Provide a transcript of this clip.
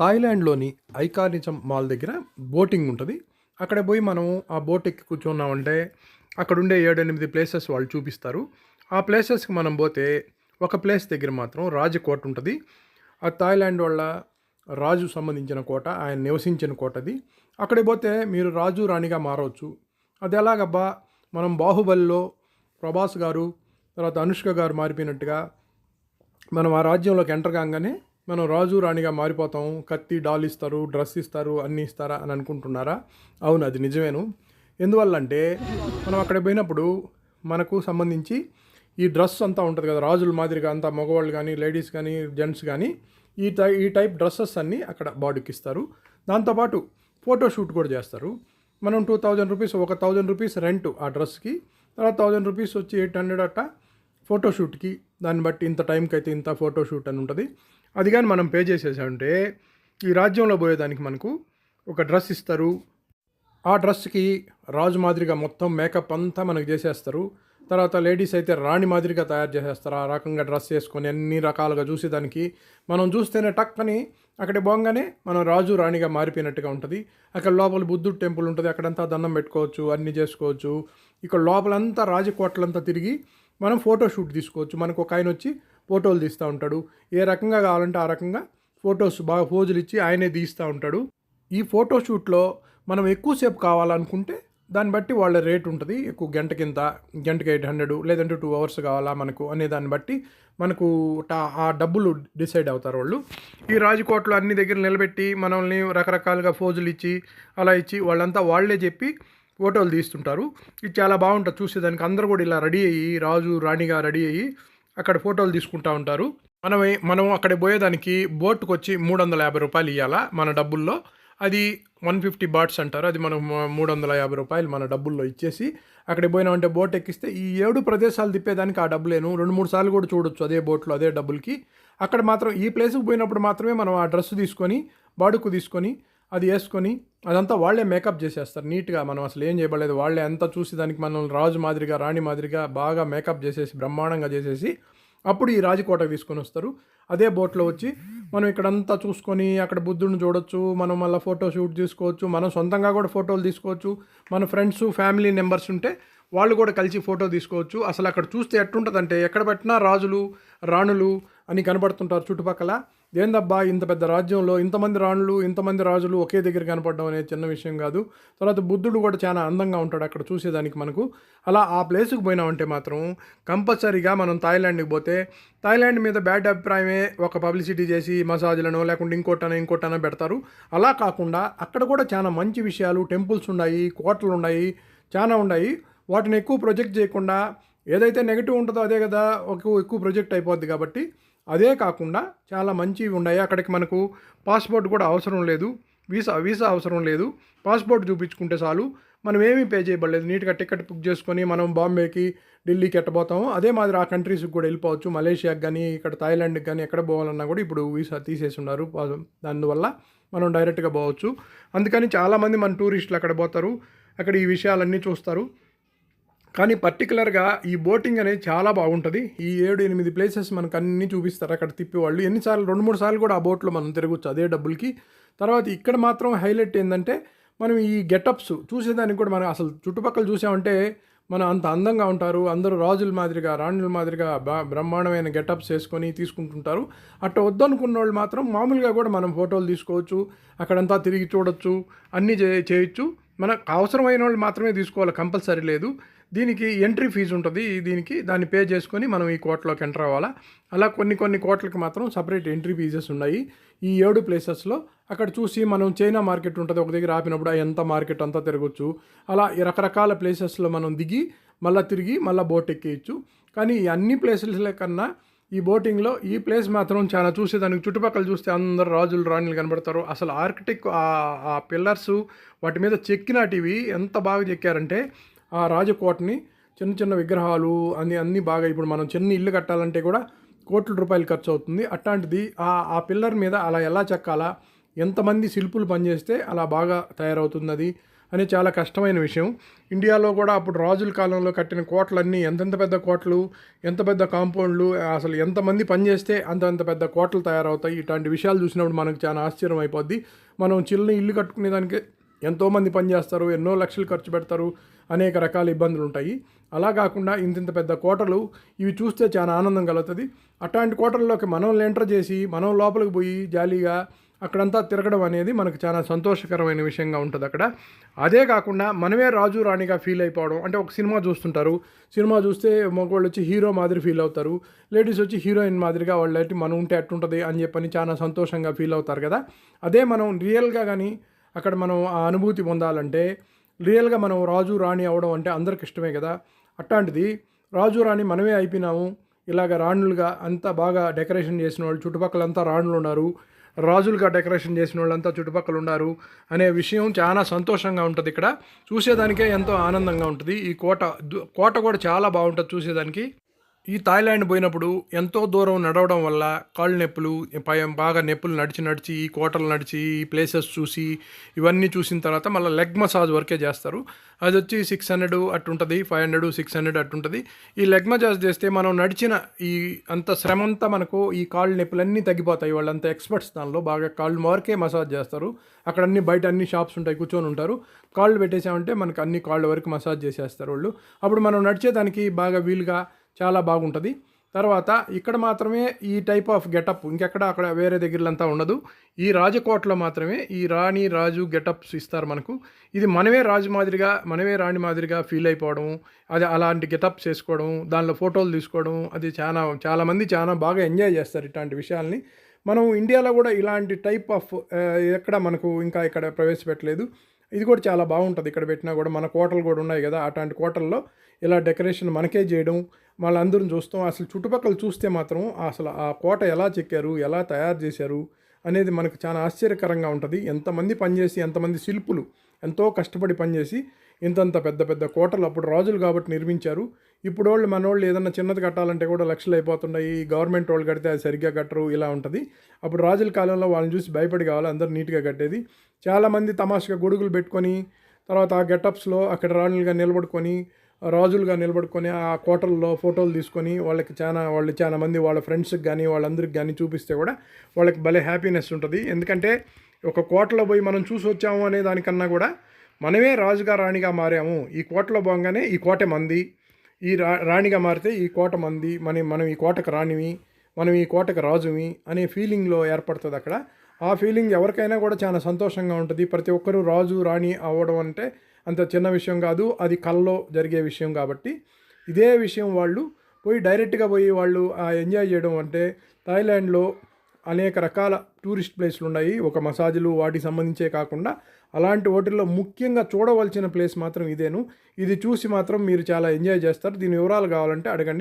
థాయిలాండ్‌లోని ఐకానిజం mall దగ్గర boating ఉంటుంది అక్కడ పోయి మనం ఆ బోట్ ఎక్కి కూర్చున్నామంటే అక్కడుండే 7, 8 ప్లేసెస్ వాళ్ళు చూపిస్తారు. ఆ ప్లేసెస్‌కి మనం పోతే ఒక ప్లేస్ దగ్గర మాత్రం రాజకోట ఉంటుంది ఆ థాయిలాండ్ వాళ్ళ రాజు సంబంధించిన కోట. ఆయన నివసించిన కోటది. అక్కడికి పోతే మీరు రాజు, రాణిగా మారవచ్చు. అది ఎలాగబ్బా మనం 'బాహుబలిలో' ప్రభాస్ గారు, తర్వాత అనుష్క గారు మారిపోయినట్టుగా మనం ఆ రాజ్యంలోకి ఎంటర్ కాగానే మనం రాజు, రాణిగా మారిపోతాం. కత్తి, డాల్ ఇస్తారు, డ్రెస్ ఇస్తారు, అన్నీ ఇస్తారా అని అనుకుంటున్నారా? అవును అది నిజమేను. ఎందువల్లంటే మనం అక్కడ పోయినప్పుడు మనకు సంబంధించి ఈ డ్రెస్ అంతా ఉంటుంది కదా! రాజుల మాదిరిగా అంతా మగవాళ్ళు కానీ లేడీస్ కానీ జెంట్స్ కానీ ఈ టై ఈ టైప్ డ్రెస్సెస్ అన్నీ అక్కడ బాడీకి దాంతో పాటు ఫోటోషూట్ కూడా చేస్తారు. మనం 2000 రూపీస్ ఒక థౌజండ్ రూపీస్ రెంట్ ఆ డ్రెస్‌కి. తర్వాత థౌజండ్ రూపీస్ వచ్చి ఎయిట్ హండ్రెడ్ అట్ట ఫోటోషూట్కి దాన్ని బట్టి ఇంత టైంకి అయితే ఇంత ఫోటోషూట్ అని ఉంటుంది అది కానీ మనం పే చేసేసామంటే ఈ రాజ్యంలో పోయేదానికి మనకు ఒక డ్రెస్ ఇస్తారు. ఆ డ్రెస్‌కి రాజు మాదిరిగా మొత్తం మేకప్ అంతా మనకు చేసేస్తారు. తర్వాత లేడీస్ అయితే రాణి మాదిరిగా తయారు చేసేస్తారు. ఆ రకంగా డ్రెస్ వేసుకొని అన్ని రకాలుగా చూసేదానికి మనం చూస్తేనే టక్కని అక్కడ పోగానే మనం రాజు, రాణిగా మారిపోయినట్టుగా ఉంటుంది అక్కడ లోపల బుద్ధుడు టెంపుల్ ఉంటుంది అక్కడంతా దండం పెట్టుకోవచ్చు. అన్నీ చేసుకోవచ్చు. ఇక్కడ లోపలంతా రాజకోటలంతా తిరిగి మనం ఫోటో షూట్ తీసుకోవచ్చు. మనకు ఒక ఆయన వచ్చి ఫోటోలు తీస్తూ ఉంటాడు. ఏ రకంగా కావాలంటే ఆ రకంగా ఫోటోస్ బాగా పోజులు ఇచ్చి ఆయనే తీస్తూ ఉంటాడు. ఈ ఫోటోషూట్లో మనం ఎక్కువసేపు కావాలనుకుంటే దాన్ని బట్టి వాళ్ళ రేట్ ఉంటుంది ఎక్కువ గంటకింత, గంటకి 800 లేదంటే టూ అవర్స్ కావాలా మనకు అనే దాన్ని బట్టి మనకు ఆ డబ్బులు డిసైడ్ అవుతారు వాళ్ళు. ఈ రాజకోట్లో అన్ని దగ్గర నిలబెట్టి మనల్ని రకరకాలుగా ఫోజులు ఇచ్చి అలా ఇచ్చి వాళ్ళంతా వాళ్ళే చెప్పి ఫోటోలు తీస్తుంటారు. ఇది చాలా బాగుంటుంది చూసేదానికి. అందరూ కూడా ఇలా రెడీ అయ్యి రాజు, రాణిగా రెడీ అయ్యి అక్కడ ఫోటోలు తీసుకుంటా ఉంటారు. మనమే మనం అక్కడ పోయేదానికి బోట్‌కొచ్చి రూ. 350 ఇయ్యాలా మన డబ్బుల్లో. అది 150 బాట్స్ అంటారు. అది మనం మూడు వందల యాభై రూపాయలు మన డబ్బుల్లో ఇచ్చేసి అక్కడికి పోయినామంటే బోట్ ఎక్కిస్తే ఈ ఏడు ప్రదేశాలు తిప్పేదానికి ఆ డబ్బులేను 2, 3 సార్లు కూడా చూడొచ్చు అదే బోట్‌లో అదే డబ్బులకి. అక్కడ మాత్రం ఈ ప్లేస్‌కి పోయినప్పుడు మాత్రమే మనం ఆ డ్రెస్ తీసుకొని బాడుకు తీసుకొని అది వేసుకొని అదంతా వాళ్ళే మేకప్ చేసేస్తారు నీట్‌గా. మనం అసలు ఏం చేయబడలేదు. వాళ్ళే అంతా చూసి దానికి మనం రాజు మాదిరిగా, రాణి మాదిరిగా బాగా మేకప్ చేసేసి బ్రహ్మాండంగా చేసేసి అప్పుడు ఈ రాజకోట తీసుకొని వస్తారు అదే బోట్‌లో వచ్చి మనం ఇక్కడంతా చూసుకొని అక్కడ బుద్ధుడిని చూడొచ్చు. మనం మళ్ళీ ఫోటో షూట్ తీసుకోవచ్చు. మనం సొంతంగా కూడా ఫోటోలు తీసుకోవచ్చు. మన ఫ్రెండ్స్, ఫ్యామిలీ మెంబర్స్ ఉంటే వాళ్ళు కూడా కలిసి ఫోటో తీసుకోవచ్చు. అసలు అక్కడ చూస్తే ఎట్టుంటుందంటే ఎక్కడ పెట్టినా రాజులు, రాణులు అని కనబడుతుంటారు చుట్టుపక్కల. ఏందబ్బా ఇంత పెద్ద రాజ్యంలో ఇంతమంది రాణులు, ఇంతమంది రాజులు ఒకే దగ్గర కనపడడం అనేది చిన్న విషయం కాదు. తర్వాత బుద్ధుడు కూడా చాలా అందంగా ఉంటాడు అక్కడ చూసేదానికి మనకు. అలా ఆ ప్లేస్‌కి పోయినామంటే మాత్రం కంపల్సరీగా మనం థాయిలాండ్‌కి పోతే థాయిలాండ్ మీద బ్యాడ్ అభిప్రాయమే ఒక పబ్లిసిటీ చేసి మసాజ్లను లేకుంటే ఇంకోటనో, ఇంకోటనో పెడతారు. అలా కాకుండా అక్కడ కూడా చాలా మంచి విషయాలు టెంపుల్స్ ఉన్నాయి, కోటలు ఉన్నాయి, చాలా ఉన్నాయి. వాటిని ఎక్కువ ప్రొజెక్ట్ చేయకుండా ఏదైతే నెగెటివ్ ఉంటదో అదే కదా ఒక ఎక్కువ ప్రొజెక్ట్ అయిపోద్ది కాబట్టి అదే కాకుండా చాలా మంచివి ఉన్నాయి. అక్కడికి మనకు పాస్‌పోర్ట్ కూడా అవసరం లేదు. వీసా వీసా అవసరం లేదు. పాస్‌పోర్ట్ చూపించుకుంటే చాలు. మనం ఏమీ పే చేయబడలేదు. నీట్‌గా టికెట్ బుక్ చేసుకొని మనం బాంబేకి, ఢిల్లీకి ఎట్టబోతాము అదే మాదిరి ఆ కంట్రీస్‌కి కూడా వెళ్ళిపోవచ్చు. మలేషియాకి కానీ ఇక్కడ థాయిలాండ్‌కి కానీ ఎక్కడ పోవాలన్నా కూడా ఇప్పుడు వీసా తీసేసున్నారు. దానివల్ల మనం డైరెక్ట్‌గా పోవచ్చు. అందుకని చాలామంది మన టూరిస్టులు అక్కడ పోతారు. అక్కడ ఈ విషయాలన్నీ చూస్తారు. కానీ పర్టిక్యులర్‌గా ఈ బోటింగ్ అనేది చాలా బాగుంటుంది ఈ 7, 8 ప్లేసెస్ మనకు అన్నీ చూపిస్తారు అక్కడ తిప్పేవాళ్ళు. ఎన్ని సార్లు 2, 3 సార్లు కూడా ఆ బోట్‌లో మనం తిరగొచ్చు అదే డబ్బులకి. తర్వాత ఇక్కడ మాత్రం హైలైట్ ఏంటంటే మనం ఈ గెటప్స్ చూసేదానికి కూడా మనం అసలు చుట్టుపక్కల చూసామంటే మనం అంత అందంగా ఉంటారు. అందరూ రాజుల మాదిరిగా, రాణుల మాదిరిగా బ్రహ్మాండమైన గెటప్స్ వేసుకొని తీసుకుంటుంటారు. అట్ట వద్దనుకున్నోళ్ళు మాత్రం మామూలుగా కూడా మనం ఫోటోలు తీసుకోవచ్చు. అక్కడంతా తిరిగి చూడొచ్చు. అన్నీ చే చేయొచ్చు. మనకు అవసరమైన వాళ్ళు మాత్రమే తీసుకోవాలి కంపల్సరీ లేదు. దీనికి ఎంట్రీ ఫీజు ఉంటుంది దీనికి దాన్ని పే చేసుకొని మనం ఈ కోటలోకి ఎంటర్ అవ్వాలా. అలా కొన్ని కొన్ని కోట్లకి మాత్రం సపరేట్ ఎంట్రీ ఫీజెస్ ఉన్నాయి. ఈ ఏడు ప్లేసెస్‌లో అక్కడ చూసి మనం చైనా మార్కెట్ ఉంటుంది ఒక దగ్గర ఆపినప్పుడు ఎంత మార్కెట్ అంతా తిరగొచ్చు. అలా రకరకాల ప్లేసెస్‌లో మనం దిగి మళ్ళీ తిరిగి మళ్ళీ బోట్ ఎక్కేయచ్చు కానీ అన్ని ప్లేసెస్ల కన్నా ఈ బోటింగ్‌లో ఈ ప్లేస్ మాత్రం చాలా చూసేదానికి చుట్టుపక్కల చూస్తే అందరూ రాజులు, రాణులు కనబడతారు అసలు ఆర్కిటెక్ ఆ పిల్లర్స్ వాటి మీద చెక్కినాటివి ఎంత బాగా చెక్కారంటే ఆ రాజకోటని చిన్న చిన్న విగ్రహాలు అన్ని అన్నీ బాగా ఇప్పుడు మనం చిన్న ఇల్లు కట్టాలంటే కూడా కోట్ల రూపాయలు ఖర్చు అవుతుంది. అట్లాంటిది ఆ ఆ పిల్లర్ మీద అలా ఎలా చెక్కాలా? ఎంతమంది శిల్పులు పనిచేస్తే అలా బాగా తయారవుతుందది. అని చాలా కష్టమైన విషయం. ఇండియాలో కూడా అప్పుడు రాజుల కాలంలో కట్టిన కోటలన్నీ ఎంతెంత పెద్ద కోటలు ఎంత పెద్ద కాంపౌండ్లు అసలు ఎంతమంది పనిచేస్తే అంతంత పెద్ద కోటలు తయారవుతాయి. ఇట్లాంటి విషయాలు చూసినప్పుడు మనకు చాలా ఆశ్చర్యం అయిపోద్ది. మనం చిల్లని ఇల్లు కట్టుకునే దానికి ఎంతోమంది పనిచేస్తారు ఎన్నో లక్షలు ఖర్చు పెడతారు అనేక రకాల ఇబ్బందులు ఉంటాయి. అలా కాకుండా ఇంత ఇంత పెద్ద కోటలు ఇవి చూస్తే చాలా ఆనందం కలుగుతుంది. అట్లాంటి కోటల్లోకి మనం ఎంటర్ చేసి మనం లోపలికి పోయి జాలీగా అక్కడంతా తిరగడం అనేది మనకు చాలా సంతోషకరమైన విషయంగా ఉంటుంది అక్కడ. అదే కాకుండా మనమే రాజు రాణిగా ఫీల్ అయిపోవడం అంటే ఒక సినిమా చూస్తుంటారు. సినిమా చూస్తే మగవాళ్ళు వచ్చి హీరో మాదిరి ఫీల్ అవుతారు. లేడీస్ వచ్చి హీరోయిన్ మాదిరిగా వాళ్ళు అయితే మనం ఉంటే అట్టుంటుంది అని చెప్పని చాలా సంతోషంగా ఫీల్ అవుతారు కదా. అదే మనం రియల్గా కానీ అక్కడ మనం ఆ అనుభూతి పొందాలంటే రియల్గా మనం రాజు రాణి అవడం అంటే అందరికి ఇష్టమే కదా. అట్లాంటిది రాజు రాణి మనమే అయిపోయినాము. ఇలాగ రాణులుగా అంతా బాగా డెకరేషన్ చేసిన వాళ్ళు చుట్టుపక్కల అంతా రాణులు ఉన్నారు రాజులుగా డెకరేషన్ చేసిన వాళ్ళంతా చుట్టుపక్కల ఉన్నారు అనే విషయం చాలా సంతోషంగా ఉంటుంది ఇక్కడ. చూసేదానికే ఎంతో ఆనందంగా ఉంటుంది. ఈ కోట కోట కూడా చాలా బాగుంటుంది చూసేదానికి. ఈ థాయిలాండ్ పోయినప్పుడు ఎంతో దూరం నడవడం వల్ల కాళ్ళు నొప్పులు బాగా నొప్పులు నడిచి నడిచి ఈ కోటలు నడిచి ఈ ప్లేసెస్ చూసి ఇవన్నీ చూసిన తర్వాత మళ్ళీ లెగ్ మసాజ్ వరకే చేస్తారు. అది వచ్చి సిక్స్ హండ్రెడ్ అట్టుంటుంది ఫైవ్ హండ్రెడ్ సిక్స్ హండ్రెడ్ అట్టుంటుంది. ఈ లెగ్ మసాజ్ చేస్తే మనం నడిచిన ఈ అంత శ్రమ అంతా మనకు ఈ కాళ్ళు నొప్పులన్నీ తగ్గిపోతాయి. వాళ్ళంతా ఎక్స్పర్ట్స్ దానిలో బాగా కాళ్ళు వరకే మసాజ్ చేస్తారు. అక్కడ అన్ని బయట అన్ని షాప్స్ ఉంటాయి కూర్చొని ఉంటారు. కాళ్ళు పెట్టేసామంటే మనకు అన్ని కాళ్ళ వరకు మసాజ్ చేసేస్తారు వాళ్ళు. అప్పుడు మనం నడిచేదానికి బాగా వీలుగా చాలా బాగుంటుంది. తర్వాత ఇక్కడ మాత్రమే ఈ టైప్ ఆఫ్ గెటప్ ఇంకెక్కడ అక్కడ వేరే దగ్గరలంతా ఉండదు. ఈ రాజకోటలో మాత్రమే ఈ రాణి రాజు గెటప్స్ ఇస్తారు మనకు. ఇది మనమే రాజు మాదిరిగా మనమే రాణి మాదిరిగా ఫీల్ అయిపోవడం అది అలాంటి గెటప్స్ వేసుకోవడం దానిలో ఫోటోలు తీసుకోవడం అది చాలా చాలామంది చాలా బాగా ఎంజాయ్ చేస్తారు ఇట్లాంటి విషయాల్ని. మనం ఇండియాలో కూడా ఇలాంటి టైప్ ఆఫ్ ఎక్కడ మనకు ఇంకా ఇక్కడ ప్రవేశపెట్టలేదు. ఇది కూడా చాలా బాగుంటుంది. ఇక్కడ పెట్టినా కూడా మన కోటలు కూడా ఉన్నాయి కదా అట్లాంటి కోటల్లో ఇలా డెకరేషన్ మనకే చేయడం వాళ్ళందరం చూస్తాం. అసలు చుట్టుపక్కల చూస్తే మాత్రం అసలు ఆ కోట ఎలా చెక్కారు ఎలా తయారు చేశారు అనేది మనకు చాలా ఆశ్చర్యకరంగా ఉంటుంది. ఎంతమంది పనిచేసి ఎంతమంది శిల్పులు ఎంతో కష్టపడి పనిచేసి ఇంతంత పెద్ద పెద్ద కోటలు అప్పుడు రాజులు కాబట్టి నిర్మించారు. ఇప్పుడు వాళ్ళు మనోళ్ళు ఏదన్నా చిన్నది కట్టాలంటే కూడా లక్షలు అయిపోతున్నాయి. గవర్నమెంట్ వాళ్ళు కడితే అది సరిగ్గా కట్టరు ఇలా ఉంటుంది. అప్పుడు రాజుల కాలంలో వాళ్ళని చూసి భయపడి కావాలి అందరూ నీట్గా కట్టేది. చాలామంది తమాషగా గొడుగులు పెట్టుకొని తర్వాత ఆ గెటప్స్లో అక్కడ రాణులుగా నిలబడుకొని రాజులుగా నిలబడుకొని ఆ కోటల్లో ఫోటోలు తీసుకొని వాళ్ళకి చాలా వాళ్ళు చాలా మంది వాళ్ళ ఫ్రెండ్స్కి కానీ వాళ్ళందరికి కానీ చూపిస్తే కూడా వాళ్ళకి భలే హ్యాపీనెస్ ఉంటుంది. ఎందుకంటే ఒక కోటలో పోయి మనం చూసి వచ్చాము అనే దానికన్నా కూడా మనమే రాజుగా రాణిగా మారాము. ఈ కోటలో పోగానే ఈ కోట మంది ఈ రా రాణిగా మారితే ఈ కోట మంది మన మనం ఈ కోటకు రాణివి మనం ఈ కోటకు రాజువి అనే ఫీలింగ్లో ఏర్పడుతుంది అక్కడ. ఆ ఫీలింగ్ ఎవరికైనా కూడా చాలా సంతోషంగా ఉంటుంది. ప్రతి ఒక్కరూ రాజు రాణి అవ్వడం అంటే అంత చిన్న విషయం కాదు అది కళ్ళలో జరిగే విషయం కాబట్టి. ఇదే విషయం వాళ్ళు పోయి డైరెక్ట్గా పోయి వాళ్ళు ఎంజాయ్ చేయడం అంటే థాయిలాండ్లో అనేక రకాల టూరిస్ట్ ప్లేస్లు ఉన్నాయి. ఒక మసాజులు వాటికి సంబంధించే కాకుండా అలాంటి వాటిల్లో ముఖ్యంగా చూడవలసిన ప్లేస్ మాత్రం ఇదేను. ఇది చూసి మాత్రం మీరు చాలా ఎంజాయ్ చేస్తారు. దీని వివరాలు కావాలంటే అడగండి.